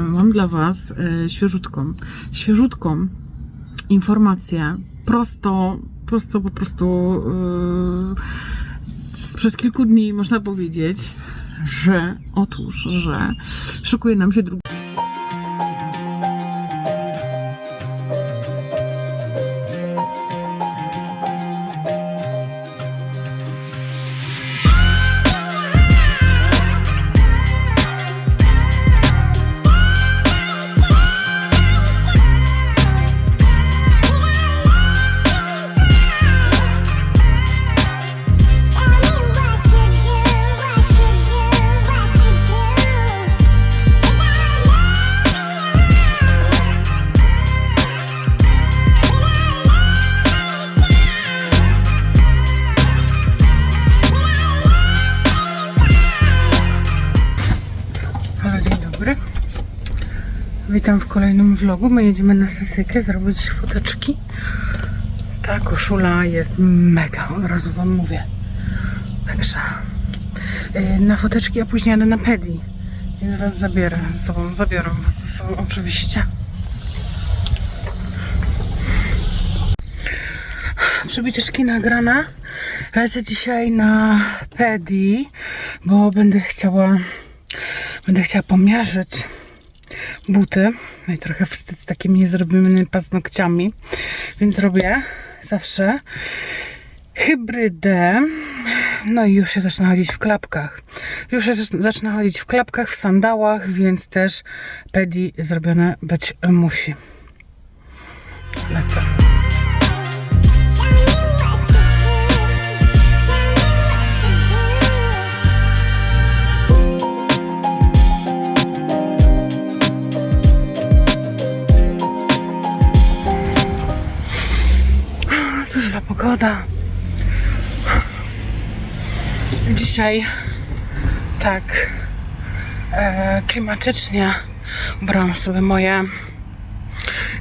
Mam dla Was e, świeżutką, świeżutką informację, prosto, prosto po prostu e, sprzed kilku dni można powiedzieć, że otóż, że szykuje nam się drugi Witam w kolejnym vlogu. My jedziemy na sesyjkę zrobić foteczki. Ta koszula jest mega, od razu wam mówię. Także yy, na foteczki, a później jadę na pedi. Więc was zabierę ze sobą, zabiorę was ze sobą oczywiście. Przebiteczki nagrane. Lecę dzisiaj na pedi, bo będę chciała Będę chciała pomierzyć buty. No i trochę wstyd takimi niezrobionymi paznokciami. Więc robię zawsze hybrydę. No i już się zaczyna chodzić w klapkach. Już się zaczyna chodzić w klapkach, w sandałach, więc też pedi zrobione być musi. Lecę. Pogoda. Dzisiaj tak e, klimatycznie ubrałam sobie moje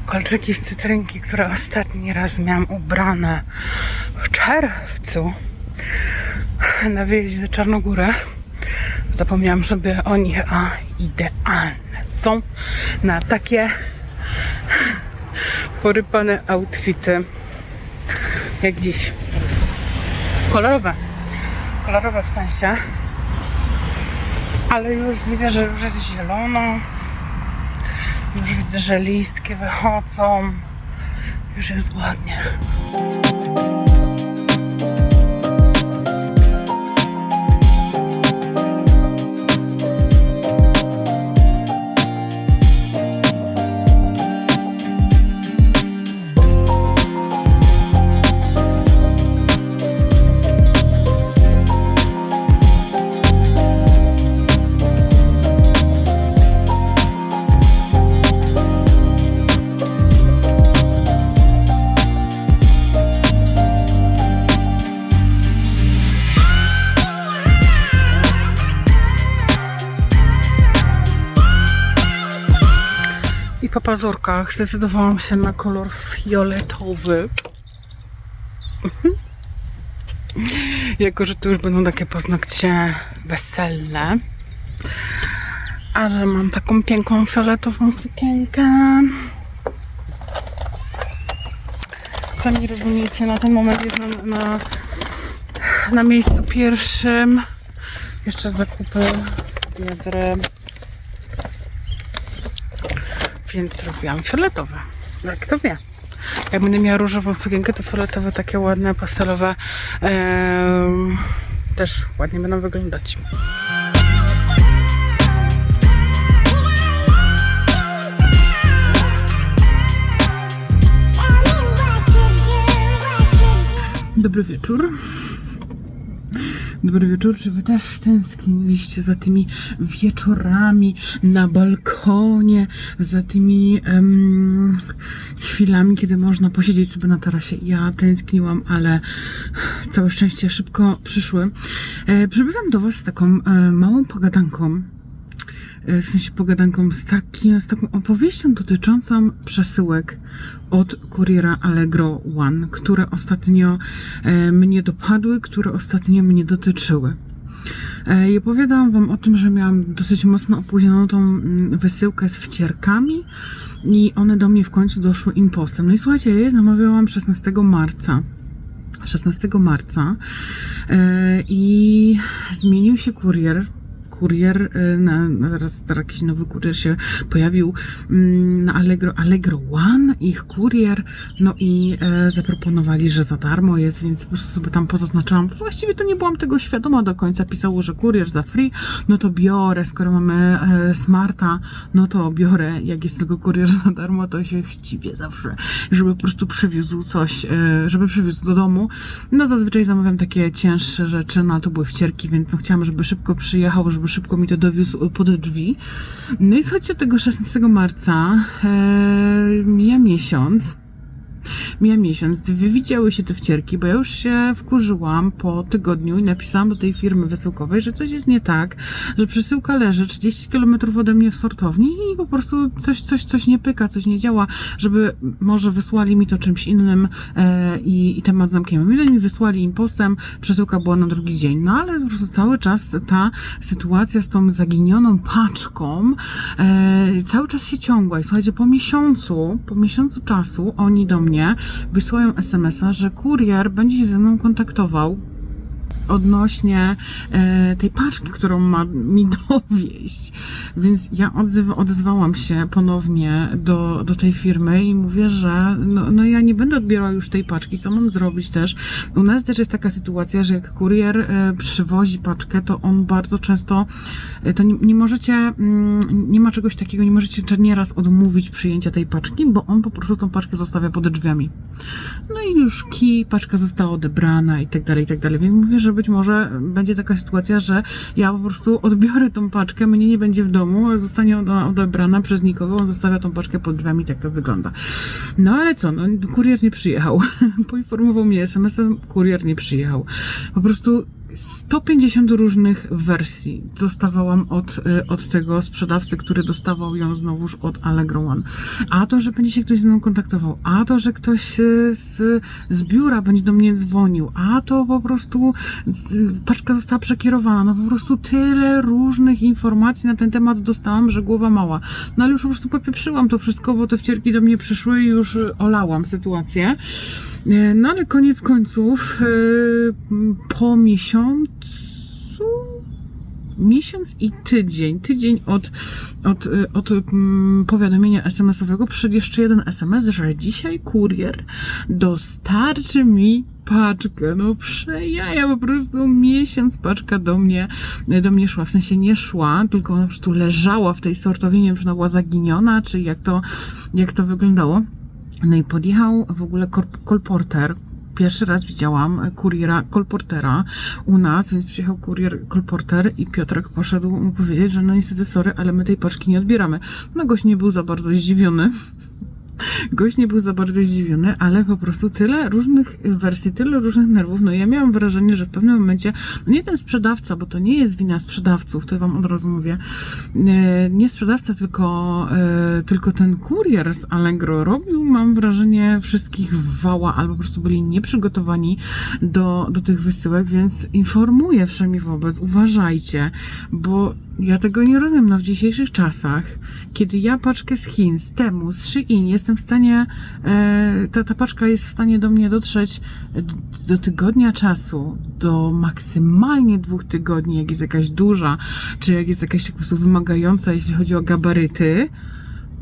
kolczyki z cytrynki, które ostatni raz miałam ubrane w czerwcu na wyjeździe za Czarnogórę. Zapomniałam sobie o nich, a idealne są na takie porypane outfity jak dziś. Kolorowe. Kolorowe w sensie. Ale już widzę, że już jest zielono. Już widzę, że listki wychodzą. Już jest ładnie. Po pazurkach zdecydowałam się na kolor fioletowy. jako, że to już będą takie paznokcie weselne. A że mam taką piękną fioletową sukienkę. Sami rozumiecie, na ten moment jest na, na, na miejscu pierwszym. Jeszcze zakupy z biedry. Więc robiłam fioletowe. Jak kto wie. Jak będę miała różową sukienkę, to fioletowe, takie ładne, pastelowe też ładnie będą wyglądać. Dobry wieczór. Dobry wieczór. Czy wy też tęskniliście za tymi wieczorami na balkonie, za tymi em, chwilami, kiedy można posiedzieć sobie na tarasie? Ja tęskniłam, ale całe szczęście szybko przyszły. E, przybywam do Was z taką e, małą pogadanką. E, w sensie pogadanką z, takim, z taką opowieścią dotyczącą przesyłek od kuriera Allegro One, które ostatnio e, mnie dopadły, które ostatnio mnie dotyczyły. E, I opowiadałam Wam o tym, że miałam dosyć mocno opóźnioną tą mm, wysyłkę z wcierkami i one do mnie w końcu doszły impostem. No i słuchajcie, ja je zamawiałam 16 marca. 16 marca i zmienił się kurier. Kurier, e, na, teraz, jakiś nowy kurier się pojawił mm, na Allegro, Allegro One, ich kurier, no i e, zaproponowali, że za darmo jest, więc po prostu sobie tam pozaznaczałam. Właściwie to nie byłam tego świadoma do końca, pisało, że kurier za free, no to biorę, skoro mamy e, smarta, no to biorę, jak jest tylko kurier za darmo, to się chciwie zawsze, żeby po prostu przywiózł coś, e, żeby przywiózł do domu. No zazwyczaj zamawiam takie cięższe rzeczy, no to były wcierki, więc no chciałam, żeby szybko przyjechał, żeby szybko mi to dowiózł pod drzwi. No i słuchajcie, tego 16 marca e, mija miesiąc. Mija miesiąc, wywidziały się te wcierki, bo ja już się wkurzyłam po tygodniu i napisałam do tej firmy wysyłkowej, że coś jest nie tak, że przesyłka leży 30 km ode mnie w sortowni i po prostu coś, coś, coś nie pyka, coś nie działa, żeby może wysłali mi to czymś innym e, i, i temat zamkniemy. I mi wysłali im postem, przesyłka była na drugi dzień. No ale po prostu cały czas ta sytuacja z tą zaginioną paczką e, cały czas się ciągła. I słuchajcie, po miesiącu, po miesiącu czasu oni do mnie wysyłają SMS-a, że kurier będzie się ze mną kontaktował odnośnie e, tej paczki, którą ma mi dowieść. Więc ja odezwałam się ponownie do, do tej firmy i mówię, że no, no ja nie będę odbierała już tej paczki, co mam zrobić też. U nas też jest taka sytuacja, że jak kurier e, przywozi paczkę, to on bardzo często, e, to nie, nie możecie, mm, nie ma czegoś takiego, nie możecie nieraz odmówić przyjęcia tej paczki, bo on po prostu tą paczkę zostawia pod drzwiami. No i już kij, paczka została odebrana i tak dalej, i tak dalej. Więc mówię, że być może będzie taka sytuacja, że ja po prostu odbiorę tą paczkę, mnie nie będzie w domu, zostanie ona odebrana przez nikogo, on zostawia tą paczkę pod drzwiami, tak to wygląda. No ale co, no kurier nie przyjechał. Poinformował mnie SMS-em, kurier nie przyjechał. Po prostu 150 różnych wersji dostawałam od, y, od tego sprzedawcy, który dostawał ją znowuż od Allegro One. A to, że będzie się ktoś ze mną kontaktował, a to, że ktoś y, z, z biura będzie do mnie dzwonił, a to po prostu paczka została przekierowana. No po prostu tyle różnych informacji na ten temat dostałam, że głowa mała. No ale już po prostu popieprzyłam to wszystko, bo te wcierki do mnie przyszły i już y, olałam sytuację. E, No ale koniec końców, e, po miesiącu, miesiąc i tydzień, tydzień od, od, e, od mm, powiadomienia SMS-owego przyszedł jeszcze jeden SMS, że dzisiaj kurier dostarczy mi paczkę, no przejaja, po prostu miesiąc paczka do mnie, do mnie szła, w sensie nie szła, tylko ona po prostu leżała w tej sortowinie, nie wiem, czy ona była zaginiona, czy jak to, jak to wyglądało. No i podjechał w ogóle kol- kolporter. Pierwszy raz widziałam kuriera kolportera u nas, więc przyjechał kurier kolporter i Piotrek poszedł mu powiedzieć, że no niestety sorry, ale my tej paczki nie odbieramy. No gość nie był za bardzo zdziwiony. Gość nie był za bardzo zdziwiony, ale po prostu tyle różnych wersji, tyle różnych nerwów. No ja miałam wrażenie, że w pewnym momencie, no nie ten sprzedawca, bo to nie jest wina sprzedawców, to ja wam od razu mówię, e, nie sprzedawca, tylko, e, tylko ten kurier z Allegro robił, mam wrażenie, wszystkich wała, albo po prostu byli nieprzygotowani do, do tych wysyłek, więc informuję wszemi wobec, uważajcie, bo ja tego nie rozumiem. No w dzisiejszych czasach, kiedy ja paczkę z Chin, z Temu, z Shein jestem w stanie, e, ta, ta paczka jest w stanie do mnie dotrzeć d- do tygodnia czasu, do maksymalnie dwóch tygodni, jak jest jakaś duża, czy jak jest jakaś po prostu wymagająca, jeśli chodzi o gabaryty,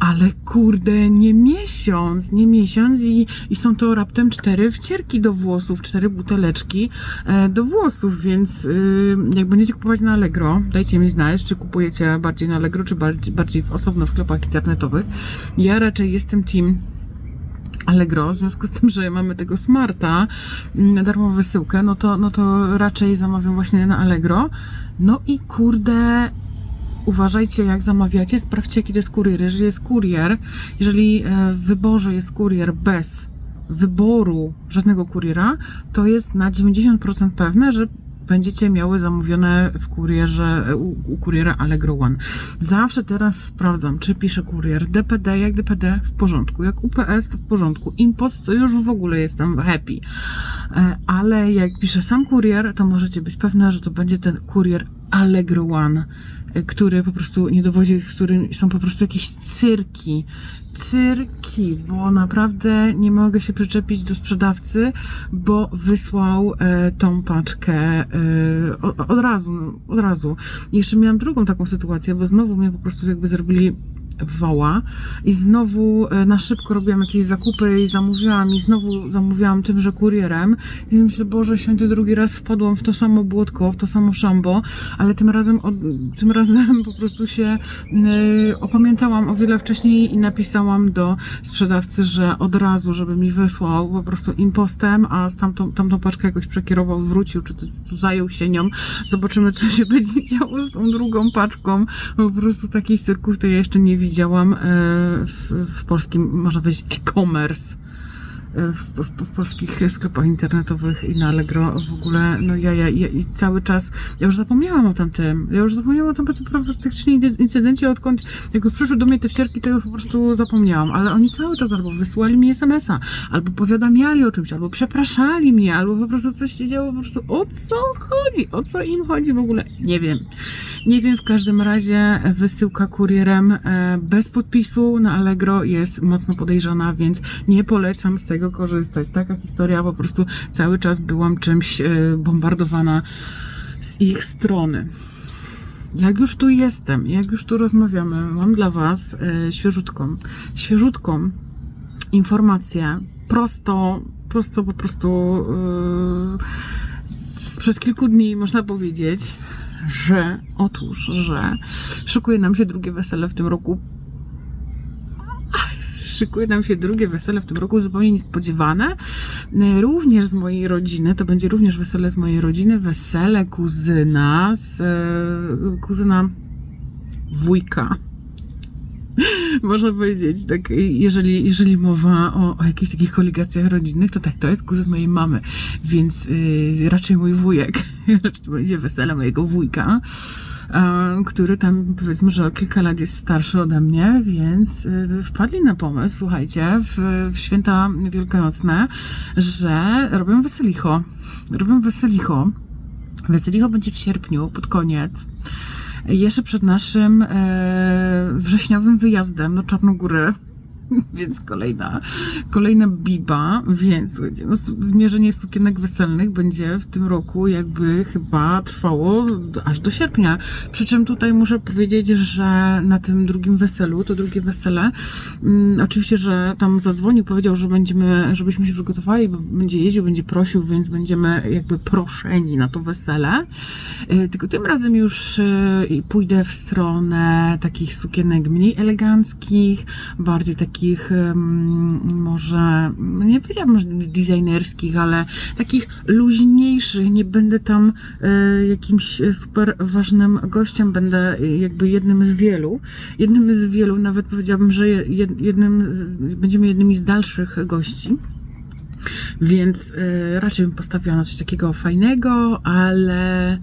ale kurde, nie miesiąc, nie miesiąc i, i są to raptem cztery wcierki do włosów, cztery buteleczki e, do włosów, więc y, jak będziecie kupować na Allegro, dajcie mi znać, czy kupujecie bardziej na Allegro, czy bardziej, bardziej w osobno w sklepach internetowych. Ja raczej jestem team Allegro, w związku z tym, że mamy tego smarta, mm, darmową wysyłkę, no to, no to raczej zamawiam właśnie na Allegro. No i kurde, uważajcie jak zamawiacie, sprawdźcie to jest kurier. Jeżeli jest kurier, jeżeli e, w wyborze jest kurier bez wyboru żadnego kuriera, to jest na 90% pewne, że będziecie miały zamówione w kurierze, u, u kuriera Allegro One. Zawsze teraz sprawdzam, czy pisze kurier DPD, jak DPD w porządku, jak UPS to w porządku, Impost to już w ogóle jestem happy. E, Ale jak pisze sam kurier, to możecie być pewne, że to będzie ten kurier Allegro One, e, który po prostu nie dowozi, w którym są po prostu jakieś cyrki. Cyrki, bo naprawdę nie mogę się przyczepić do sprzedawcy, bo wysłał e, tą paczkę e, od, od razu, no, od razu. Jeszcze miałam drugą taką sytuację, bo znowu mnie po prostu jakby zrobili wała i znowu e, na szybko robiłam jakieś zakupy i zamówiłam i znowu zamówiłam tymże kurierem i myślę, Boże święty, drugi raz wpadłam w to samo błotko, w to samo szambo, ale tym razem, tym razem po prostu się opamiętałam o wiele wcześniej i napisałam do sprzedawcy, że od razu, żeby mi wysłał po prostu impostem, a tamtą, tamtą paczkę jakoś przekierował, wrócił, czy zajął się nią. Zobaczymy, co się będzie działo z tą drugą paczką. Po prostu takich cyrków to ja jeszcze nie widziałam e, w, w polskim, można powiedzieć, e-commerce. W, w, w polskich sklepach internetowych i na Allegro w ogóle, no ja, ja, ja i cały czas, ja już zapomniałam o tamtym, ja już zapomniałam o tamtym praktycznie incydencie, odkąd jak już przyszły do mnie te wcierki, to już po prostu zapomniałam, ale oni cały czas albo wysłali mi SMS-a, albo powiadamiali o czymś, albo przepraszali mnie, albo po prostu coś się działo, po prostu o co chodzi, o co im chodzi w ogóle, nie wiem. Nie wiem, w każdym razie wysyłka kurierem e, bez podpisu na Allegro jest mocno podejrzana, więc nie polecam z tego korzystać. Taka historia, po prostu cały czas byłam czymś e, bombardowana z ich strony. Jak już tu jestem, jak już tu rozmawiamy, mam dla Was e, świeżutką, świeżutką informację, prosto, prosto po prostu e, sprzed kilku dni, można powiedzieć, że otóż, że szykuje nam się drugie wesele w tym roku. Szykuje nam się drugie wesele w tym roku zupełnie niespodziewane. Również z mojej rodziny, to będzie również wesele z mojej rodziny, wesele kuzyna, z e, kuzyna wujka. Można powiedzieć, tak, jeżeli, jeżeli mowa o, o jakichś takich koligacjach rodzinnych, to tak, to jest kuzyn mojej mamy, więc y, raczej mój wujek, raczej to będzie wesele mojego wujka, który tam powiedzmy, że o kilka lat jest starszy ode mnie, więc y, wpadli na pomysł, słuchajcie, w, w święta wielkanocne, że robią weselicho. Robią weselicho. Weselicho będzie w sierpniu, pod koniec jeszcze przed naszym e, wrześniowym wyjazdem do Czarnogóry. Więc kolejna, kolejna biba, więc no, zmierzenie sukienek weselnych będzie w tym roku jakby chyba trwało aż do sierpnia. Przy czym tutaj muszę powiedzieć, że na tym drugim weselu, to drugie wesele, mm, oczywiście, że tam zadzwonił, powiedział, że będziemy, żebyśmy się przygotowali, bo będzie jeździł, będzie prosił, więc będziemy jakby proszeni na to wesele. E, Tylko tym razem już e, pójdę w stronę takich sukienek mniej eleganckich, bardziej takich em, może, nie powiedziałabym, że designerskich, ale takich luźniejszych. Nie będę tam e, jakimś super ważnym gościem, będę e, jakby jednym z wielu. Jednym z wielu, nawet powiedziałabym, że je- jednym z, będziemy jednymi z dalszych gości. Więc y, raczej bym postawiła na coś takiego fajnego, ale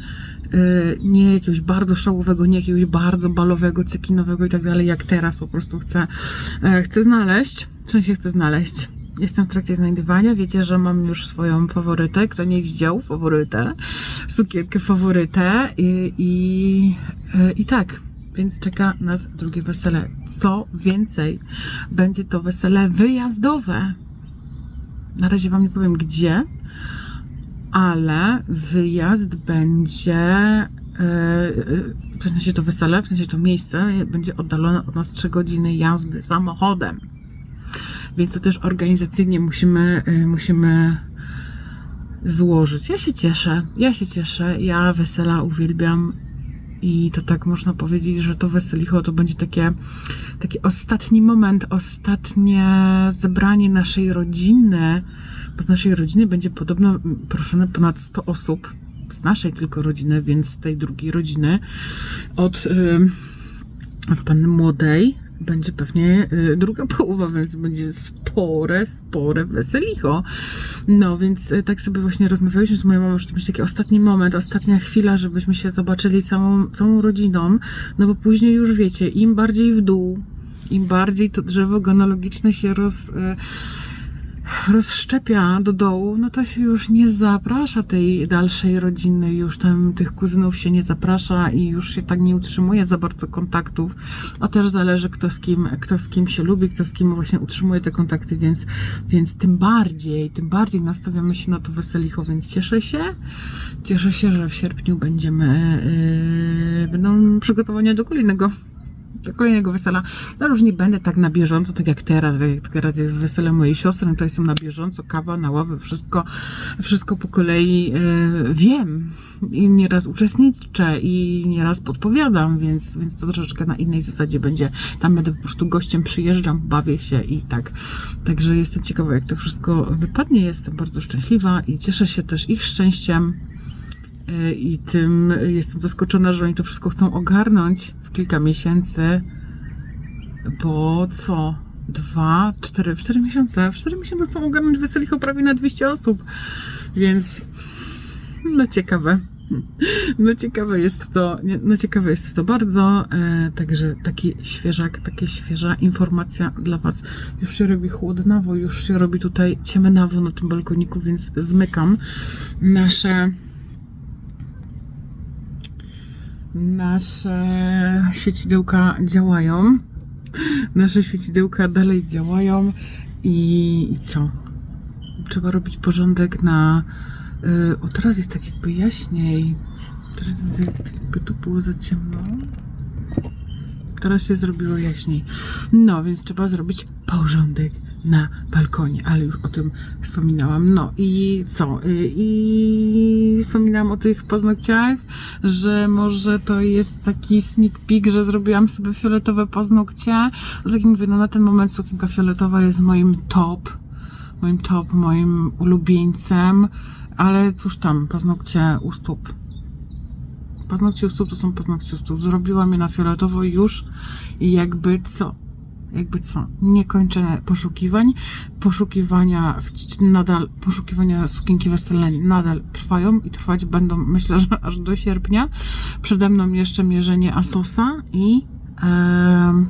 nie jakiegoś bardzo szałowego, nie jakiegoś bardzo balowego, cekinowego i tak dalej, jak teraz po prostu chcę, e, chcę znaleźć. W sensie chcę znaleźć. Jestem w trakcie znajdywania. Wiecie, że mam już swoją faworytę. Kto nie widział, faworytę. Sukienkę faworytę. I, i, e, i tak. Więc czeka nas drugie wesele. Co więcej, będzie to wesele wyjazdowe. Na razie Wam nie powiem gdzie, ale wyjazd będzie, e, e, w sensie to wesele, w sensie to miejsce będzie oddalone od nas 3 godziny jazdy samochodem. Więc to też organizacyjnie musimy, e, musimy złożyć. Ja się cieszę, ja się cieszę, ja wesela uwielbiam i to tak można powiedzieć, że to weselicho to będzie takie, taki ostatni moment, ostatnie zebranie naszej rodziny, z naszej rodziny będzie podobno proszone ponad 100 osób, z naszej tylko rodziny, więc z tej drugiej rodziny, od, ym, od panny młodej, będzie pewnie y, druga połowa, więc będzie spore, spore weselicho. No, więc y, tak sobie właśnie rozmawialiśmy z moją mamą, że to będzie taki ostatni moment, ostatnia chwila, żebyśmy się zobaczyli całą, całą rodziną, no bo później już wiecie, im bardziej w dół, im bardziej to drzewo genealogiczne się roz... Rozszczepia do dołu, no to się już nie zaprasza tej dalszej rodziny, już tam tych kuzynów się nie zaprasza i już się tak nie utrzymuje za bardzo kontaktów, a też zależy kto z kim, kto z kim się lubi, kto z kim właśnie utrzymuje te kontakty, więc, więc tym bardziej, tym bardziej nastawiamy się na to weselicho, więc cieszę się, cieszę się, że w sierpniu będziemy, yy, będą przygotowania do kolejnego kolejnego wesela. No już nie będę tak na bieżąco, tak jak teraz, jak teraz jest wesele mojej siostry, no to jestem na bieżąco, kawa na ławy, wszystko, wszystko po kolei e, wiem i nieraz uczestniczę i nieraz podpowiadam, więc, więc to troszeczkę na innej zasadzie będzie. Tam będę po prostu gościem, przyjeżdżam, bawię się i tak. Także jestem ciekawa, jak to wszystko wypadnie. Jestem bardzo szczęśliwa i cieszę się też ich szczęściem. E, I tym jestem zaskoczona, że oni to wszystko chcą ogarnąć w kilka miesięcy. Bo co? Dwa, cztery, cztery miesiące. W cztery miesiące chcą ogarnąć weselicho prawie na 200 osób. Więc no ciekawe. No ciekawe jest to, no ciekawe jest to bardzo, e, także taki świeżak, taka świeża informacja dla Was. Już się robi chłodnawo, już się robi tutaj ciemnawo na tym balkoniku, więc zmykam nasze nasze świecidełka działają. Nasze świecidełka dalej działają i, i co? Trzeba robić porządek na. Yy, o, teraz jest tak jakby jaśniej. Teraz jest tak jakby tu było za ciemno. Teraz się zrobiło jaśniej. No, więc trzeba zrobić porządek na balkonie, ale już o tym wspominałam. No i co? Y, I wspominałam o tych paznokciach, że może to jest taki sneak peek, że zrobiłam sobie fioletowe paznokcie. No tak jak mówię, no na ten moment sukienka fioletowa jest moim top, moim top, moim ulubieńcem, ale cóż tam, paznokcie u stóp. Paznokcie u stóp to są paznokcie u stóp. Zrobiłam je na fioletowo już i jakby co? Jakby co? Nie kończę poszukiwań. Poszukiwania nadal, poszukiwania sukienki weselnej nadal trwają i trwać będą, myślę, że aż do sierpnia. Przede mną jeszcze mierzenie Asosa i em,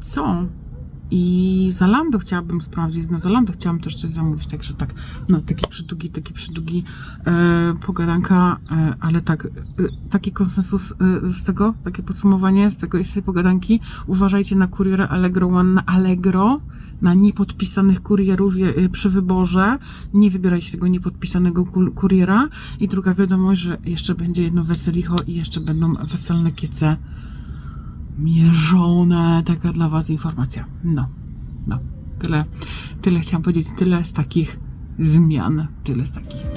co? I Zalando chciałabym sprawdzić, na Zalando chciałam też coś zamówić, także tak, no taki przydługi, taki przydługi e, pogadanka, e, ale tak, e, taki konsensus e, z tego, takie podsumowanie z tego z tej pogadanki, uważajcie na kuriera Allegro One, na Allegro, na niepodpisanych kurierów e, przy wyborze, nie wybierajcie tego niepodpisanego kuriera. I druga wiadomość, że jeszcze będzie jedno weselicho i jeszcze będą weselne kiece mierzone. Taka dla Was informacja. No, no. Tyle, tyle chciałam powiedzieć. Tyle z takich zmian. Tyle z takich